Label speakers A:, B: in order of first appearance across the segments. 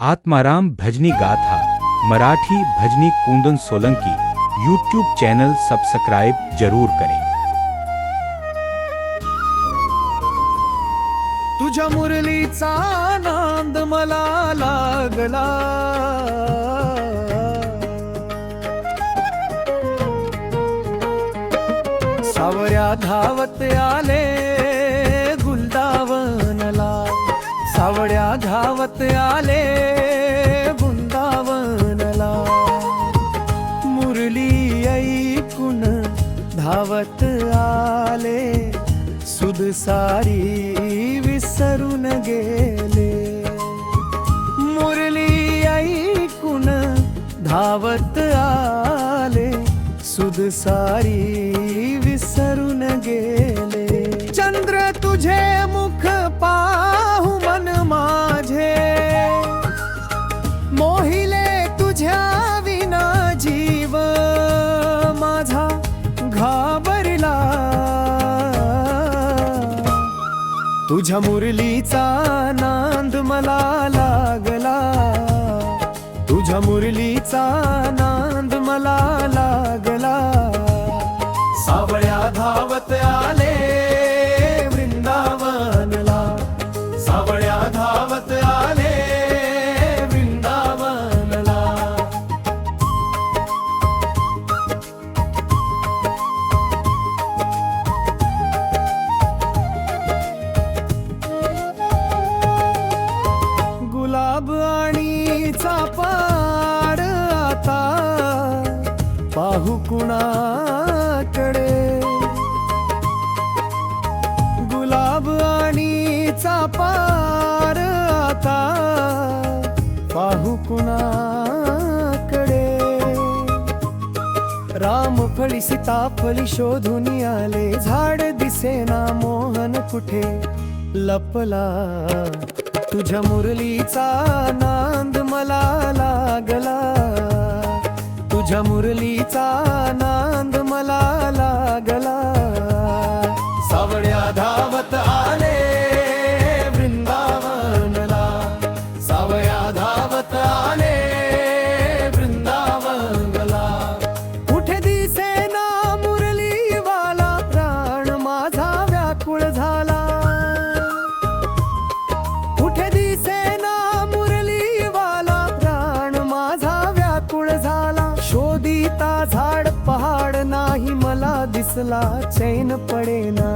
A: आत्माराम भजनी गाथा मराठी भजनी Kundan Solanki YouTube channel subscribe जरूर करें।
B: तुझ्या मुरलीचा आनंद मला लागला। सावऱ्या धावत आले गुलदावनला। सावड्या धावत आले धावत आले सुध सारी विसरून गेले। मुरली ऐकून धावत आले सुध सारी तुझ्या मुरलीचा नांद मला लागला. तुझ्या मुरली पाणीचा पाड आता. पाहू कुणाकडे? गुलाब आणि चापार आता. पाहू कुणाकडे? राम फळी सीताफळी शोधून आले. झाड दिसेना मोहन कुठे? लपला तुझ्या मुरलीचा नांद मला लागला. तुझ्या मुरलीचा नांद मला लागला. सावळ्या धावत आले वृंदावनला. सावळ्या धावत आले मला चैन पडेना.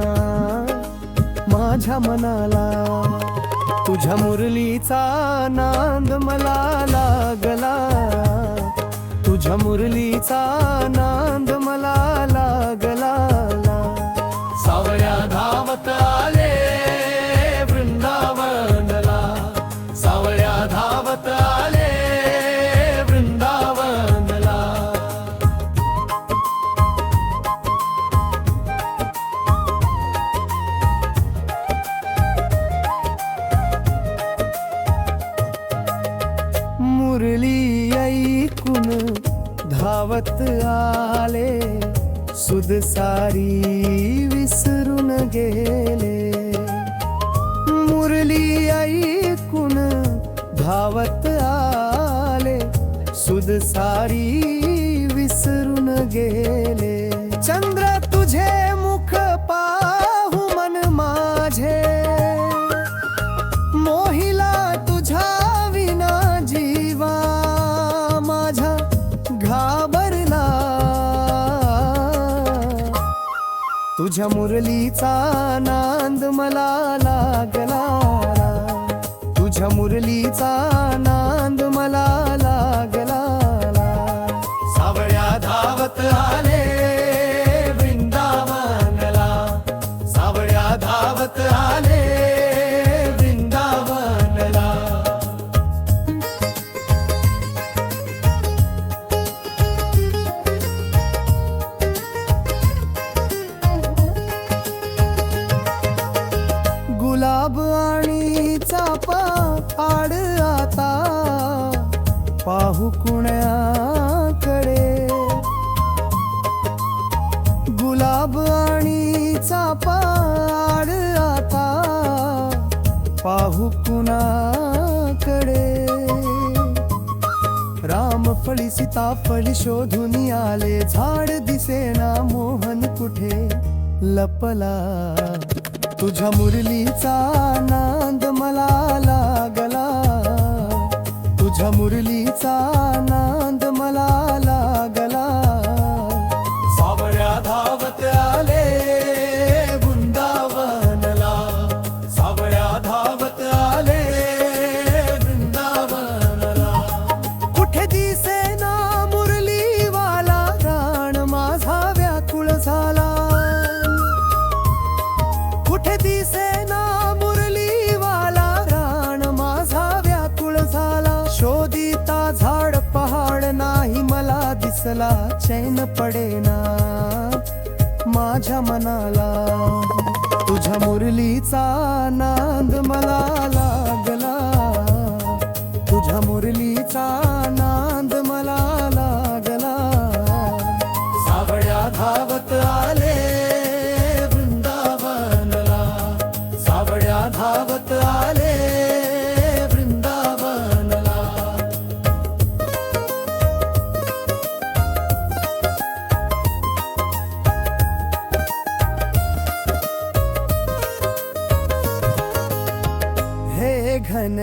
B: माझ्या मनाला तुझ्या मुरलीचा नांद मला लागला. तुझ्या मुरलीचा मुरली ऐकून धावत आले. सुद सारी विसरून गेले. मुरली ऐकून धावत आले. सुद सारी विसरून गेले. तुझ्या मुरलीचा नांद मला लागला तुझ्या मुरलीचा नांद पाहू कुण्याकडे. गुलाब आणि चापा आता पाहू कुणाकडे. रामफळी सीताफळी शोधून आले. झाड दिसेना मोहन कुठे? लपला. तुझ्या मुरलीचा नांद मला तुझ्या मुरलीचा नांद झाड पहाड नाही मला दिसला चैन पडेना माझ्या मनाला. तुझ्या मुरलीचा नांद मला लागला. तुझ्या मुरलीचा नांद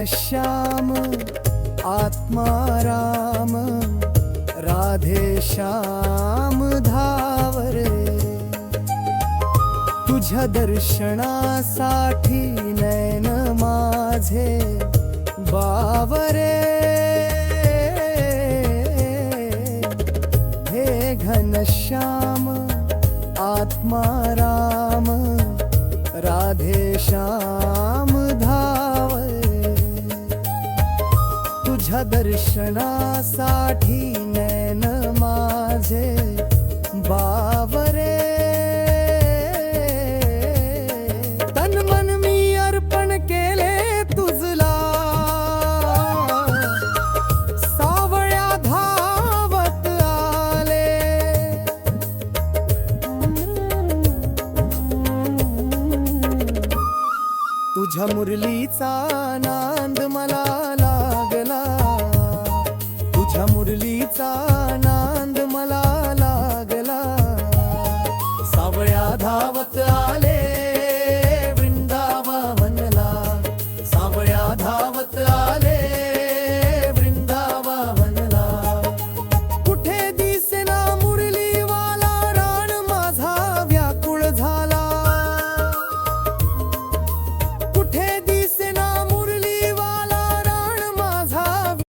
B: श्याम आत्माराम राधे श्याम धावरे। तुझ्या दर्शनासाठी नयन माझे बावरे। हे घनश्याम आत्माराम राधे श्याम। दर्शनासाठी नैन माझे बावरे. तन मन मी अर्पण केले तुझला. सावळ्या धावत आले. तुझ्या मुरलीचा ना